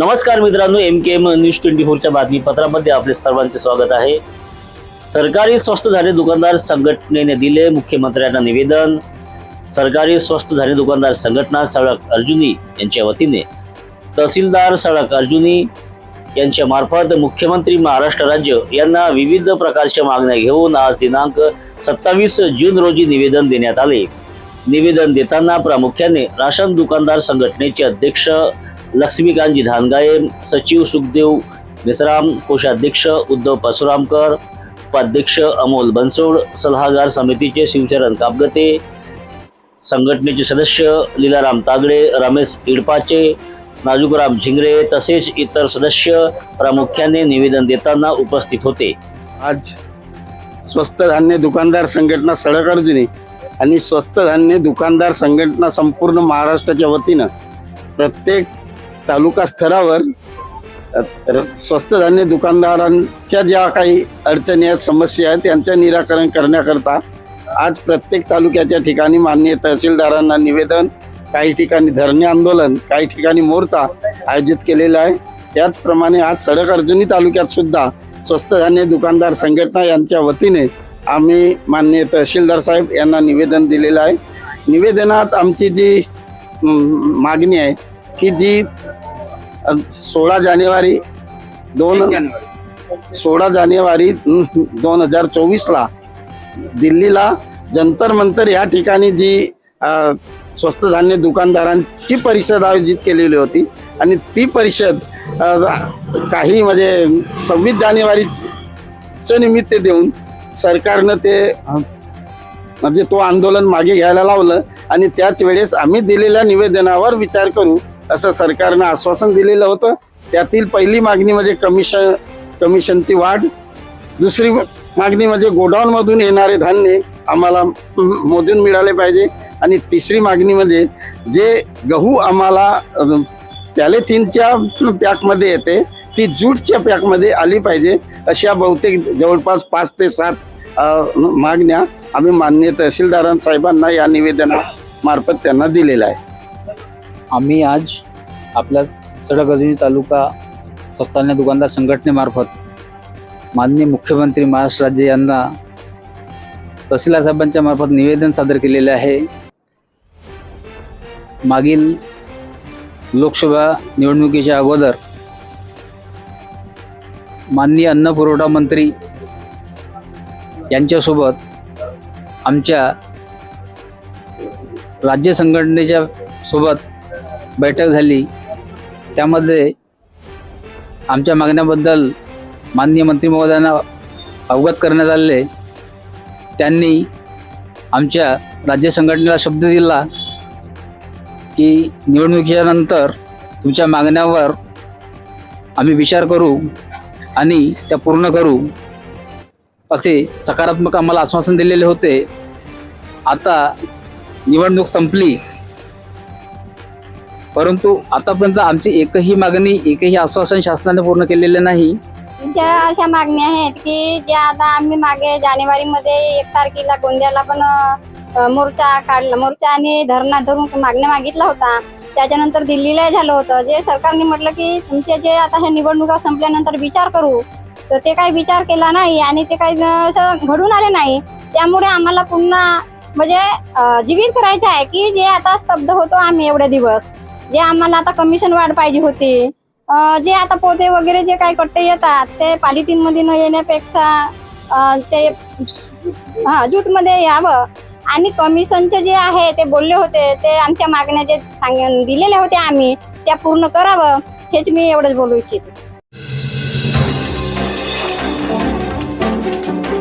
नमस्कार मित्रांनो M K M news twenty फोरच्या बातमीपत्रामध्ये आपले सर्वांचे स्वागत आहे. सरकारी स्वस्त झाले दुकानदार संघटनेने दिले मुख्यमंत्र्यांना निवेदन. सरकारी स्वस्त झाले दुकानदार संघटना सळक अर्जुनी यांच्या वतीने. तहसीलदार सळक अर्जुनी यांच्या मार्फत मुख्यमंत्री महाराष्ट्र राज्य यांना विविध प्रकारच्या मागण्या घेऊन आज दिनांक सत्तावीस जून रोजी निवेदन देण्यात आले. निवेदन देताना प्रामुख्याने राशन दुकानदार संघटनेचे अध्यक्ष लक्ष्मीकांतजी धानगाये सचिव सुखदेव विसराम कोषाध्यक्ष उद्धव परशुरामकर उपाध्यक्ष अमोल बनसोड सल्लागार समितीचे शिवचरण कापगते संघटनेचे सदस्य लीलाराम तागडे रमेश इडपाचे नाजुकराम झिंगरे तसेच इतर सदस्य प्रामुख्याने निवेदन देताना उपस्थित होते. आज स्वस्त धान्य दुकानदार संघटना सडक अर्जुनी आणि स्वस्त धान्य दुकानदार संघटना संपूर्ण महाराष्ट्राच्या वतीनं प्रत्येक तालुका स्तरावर र- स्वस्त धान्य दुकानदारांच्या ज्या काही अडचणी आहेत समस्या आहेत त्यांचं निराकरण करण्याकरता आज प्रत्येक तालुक्याच्या ठिकाणी मान्य तहसीलदारांना निवेदन काही ठिकाणी धरणे आंदोलन काही ठिकाणी मोर्चा आयोजित केलेला आहे. त्याचप्रमाणे आज सडक अर्जुनी तालुक्यात सुद्धा स्वस्त धान्य दुकानदार संघटना यांच्या वतीने आम्ही माननीय तहसीलदार साहेब यांना निवेदन दिलेलं आहे. निवेदनात आमची जी मागणी आहे की जी सोळा जानेवारी दोन सोळा जानेवारी दोन हजार चोवीसला दिल्लीला जंतर मंतर या ठिकाणी जी स्वस्त धान्य दुकानदारांची परिषद आयोजित केलेली होती. आणि ती परिषद काही म्हणजे सव्वीस जानेवारीचं निमित्त देऊन सरकारनं ते म्हणजे तो आंदोलन मागे घ्यायला लावलं. आणि त्याच वेळेस आम्ही दिलेल्या निवेदनावर विचार करू असं सरकारनं आश्वासन दिलेलं होतं. त्यातील पहिली मागणी म्हणजे कमिशन कमिशनची वाढ. दुसरी मागणी म्हणजे गोडाऊनमधून येणारे धान्य आम्हाला मोजून मिळाले पाहिजे. आणि तिसरी मागणी म्हणजे जे गहू आम्हाला पॅलेथिनच्या पॅकमध्ये येते ती जूटच्या पॅकमध्ये आली पाहिजे. अशा बहुतेक जवळपास पाच ते सात मागण्या आम्ही मान्य तहसीलदारांसाहेबांना या निवेदनामार्फत त्यांना दिलेल्या आहे आम्ही आज आपल्या सडक अजनी तालुका स्वस्तान्य दुकानदार संघटनेमार्फत माननीय मुख्यमंत्री महाराष्ट्र राज्य यांना तहसीलदार साहेबांच्या मार्फत निवेदन सादर केलेले आहे. मागील लोकसभा निवडणुकीच्या अगोदर माननीय अन्न पुरवठा मंत्री यांच्यासोबत आमच्या राज्य संघटनेच्या सोबत बैठक झाली. त्यामध्ये आमच्या मागण्याबद्दल माननीय मंत्री महोदयांना अवगत करण्यात आले त्यांनी आमच्या राज्य संघटनेला शब्द दिला की निवडणुकीच्या नंतर तुमच्या मागण्यावर आम्ही विचार करू आणि त्या पूर्ण करू. असे सकारात्मक आम्हाला आश्वासन दिलेले होते. आता निवडणूक संपली. परंतु आतापर्यंत आमची एकही मागणी एकही आश्वासन शासनाने पूर्ण केलेलं नाही. ज्या अशा मागण्या आहेत की ज्या आता आम्ही मागे जानेवारीमध्ये एक तारखेला गोंदियाला पण मोर्चा काढला मोर्चा आणि धरणा धरून मागण्या मागितला होता त्याच्यानंतर दिल्लीला झालं होतं. जे सरकारने म्हटलं की तुमचे जे आता हे निवडणुका संपल्यानंतर विचार करू तर ते काही विचार केला नाही आणि ते काही असं घडून आले नाही. त्यामुळे आम्हाला पुन्हा म्हणजे जीवित करायचं आहे की जे आता स्तब्ध होतो आम्ही एवढे दिवस. जे आम्हाला आता कमिशन वाढ पाहिजे होती. जे आता पोते वगैरे जे काही कट्टे येतात ते पॉलिथिनमध्ये न येण्यापेक्षा ते हा जूटमध्ये यावं. आणि कमिशनचे जे आहे ते बोलले होते ते आमच्या मागण्या जे सांग दिलेले होते आम्ही त्या पूर्ण करावं हेच मी एवढंच बोलू इच्छिते.